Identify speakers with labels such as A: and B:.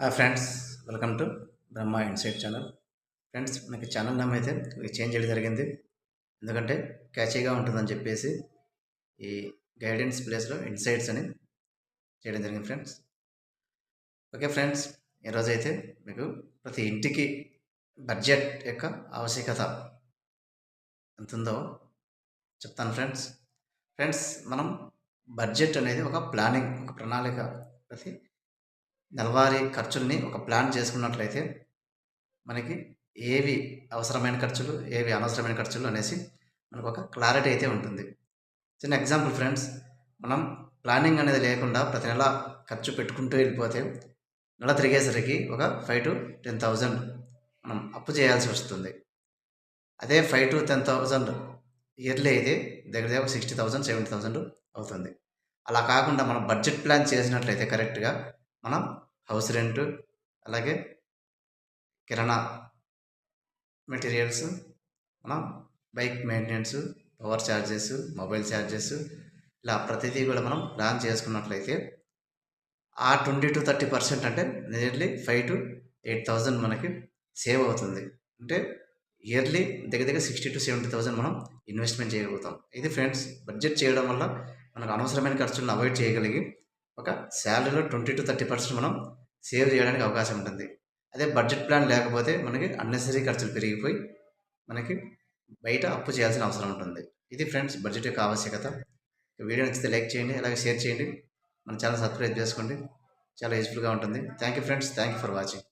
A: Friends welcome to Brahma insight channel friends మనకి channel name అయితే change చేయడం జరిగింది. ఎందుకంటే క్యాచీగా ఉంటుందని చెప్పేసి ఈ గైడెన్స్ ప్లేస్లో ఇన్సైట్స్ అని చేయడం జరిగింది ఫ్రెండ్స్ ఓకే ఫ్రెండ్స్ ఈరోజు అయితే మీకు ప్రతి ఇంటికి బడ్జెట్ యొక్క ఆవశ్యకత ఎంత ఉందో చెప్తాను ఫ్రెండ్స్ ఫ్రెండ్స్ మనం బడ్జెట్ అనేది ఒక ప్లానింగ్ ఒక ప్రణాళిక ప్రతి నెలవారీ ఖర్చుల్ని ఒక ప్లాన్ చేసుకున్నట్లయితే మనకి ఏవి అవసరమైన ఖర్చులు ఏవి అనవసరమైన ఖర్చులు అనేసి మనకు ఒక క్లారిటీ అయితే ఉంటుంది. చిన్న ఎగ్జాంపుల్ ఫ్రెండ్స్ మనం ప్లానింగ్ అనేది లేకుండా ప్రతి నెల ఖర్చు పెట్టుకుంటూ వెళ్ళిపోతే నెల తిరిగేసరికి ఒక ఫైవ్ టు టెన్ థౌజండ్ మనం అప్పు చేయాల్సి వస్తుంది. అదే five to ten thousand yearly అయితే దగ్గర దగ్గర సిక్స్టీ థౌజండ్ సెవెంటీ థౌజండ్ అవుతుంది. అలా కాకుండా మనం బడ్జెట్ ప్లాన్ చేసినట్లయితే కరెక్ట్గా మనం హౌస్ రెంట్ అలాగే కిరాణా మెటీరియల్స్ మనం bike maintenance power charges mobile charges ఇలా ప్రతిదీ కూడా మనం ప్లాన్ చేసుకున్నట్లయితే ఆ ట్వంటీ టు థర్టీ పర్సెంట్ అంటే nearly five to eight thousand మనకి సేవ్ అవుతుంది. అంటే ఇయర్లీ దగ్గర దగ్గర సిక్స్టీ టు సెవెంటీ థౌసండ్ మనం ఇన్వెస్ట్మెంట్ చేయగలుగుతాం. ఇది ఫ్రెండ్స్ బడ్జెట్ చేయడం వల్ల మనకు అనవసరమైన ఖర్చులను అవాయిడ్ చేయగలిగి ఒక శాలరీలో ట్వంటీ టు థర్టీ పర్సెంట్ మనం సేవ్ చేయడానికి అవకాశం ఉంటుంది. అదే బడ్జెట్ ప్లాన్ లేకపోతే మనకి అన్నెసరీ ఖర్చులు పెరిగిపోయి మనకి బయట అప్పు చేయాల్సిన అవసరం ఉంటుంది. ఇది ఫ్రెండ్స్ బడ్జెట్ యొక్క ఆవశ్యకత. వీడియో నచ్చితే లైక్ చేయండి అలాగే షేర్ చేయండి. మన ఛానల్ సబ్స్క్రైబ్ చేసుకోండి. చాలా యూస్ఫుల్గా ఉంటుంది. Thank you friends. Thank you for watching.